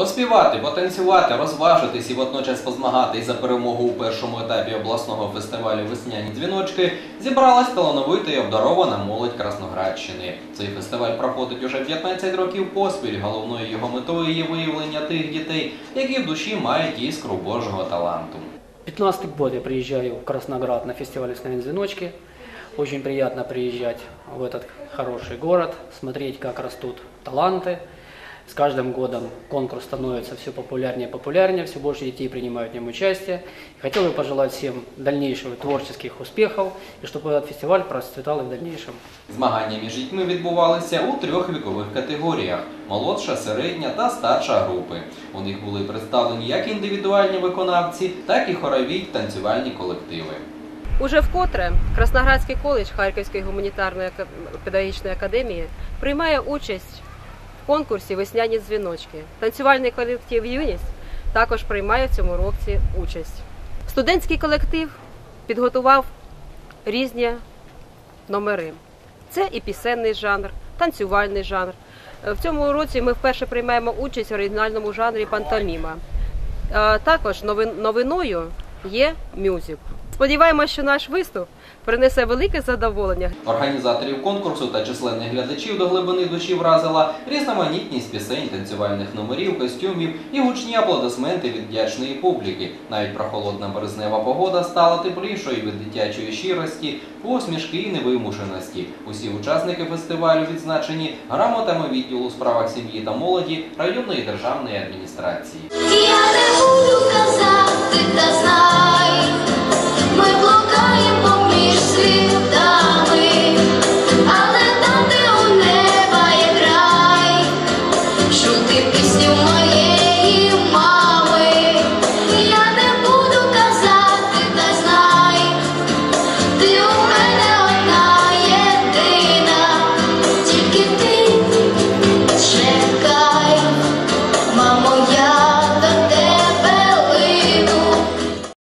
Поспівати, потанцювати, розважитись і водночас позмагатись за перемогу у першому етапі обласного фестивалю Весняні дзвіночки зібралась талановита і обдарована молодь Красноградщини. Цей фестиваль проходить уже 15 років поспіль. Головною його метою є виявлення тих дітей, які в душі мають іскру Божого таланту. 15 год я приезжаю в Красноград на фестиваль «Весняные звеночки». Очень приятно приезжать в этот хороший город, смотреть, как растут таланты. С каждым годом конкурс становится все популярнее и популярнее, все больше детей принимают в нем участие. И хотел бы пожелать всем дальнейших творческих успехов, и чтобы этот фестиваль процветал и в дальнейшем. Змагання між дітьми відбувалися у трьох вікових категоріях: молодша, середня та старша групи. У них були представлені як індивідуальні виконавці, так і хорові й танцювальні колективи. Уже вкотре Красноградський коледж Харківської гуманітарної ака- педагогічної академії приймає участь в конкурсі Весняні дзвіночки. Танцювальний колектив Юність також приймає в цьому році участь. Студентський колектив підготував різні номери. Це і пісенний жанр, танцювальний жанр. Е, В цьому році ми вперше приймаємо участь в оригінальному жанрі пантоміма. Е, Також новиною є мюзикл. Сподіваємося, що наш виступ принесе велике задоволення Організаторів конкурсу та численних глядачів до глибини душі вразила різноманітність пісень, танцювальних номерів, костюмів і гучні аплодисменти від вдячної публіки. Навіть прохолодна березнева погода стала теплішою від дитячої щирості, посмішки і невимушеності. Усі учасники фестивалю відзначені грамотами відділу у справах сім'ї та молоді районної державної адміністрації. Я не буду казати, та знай,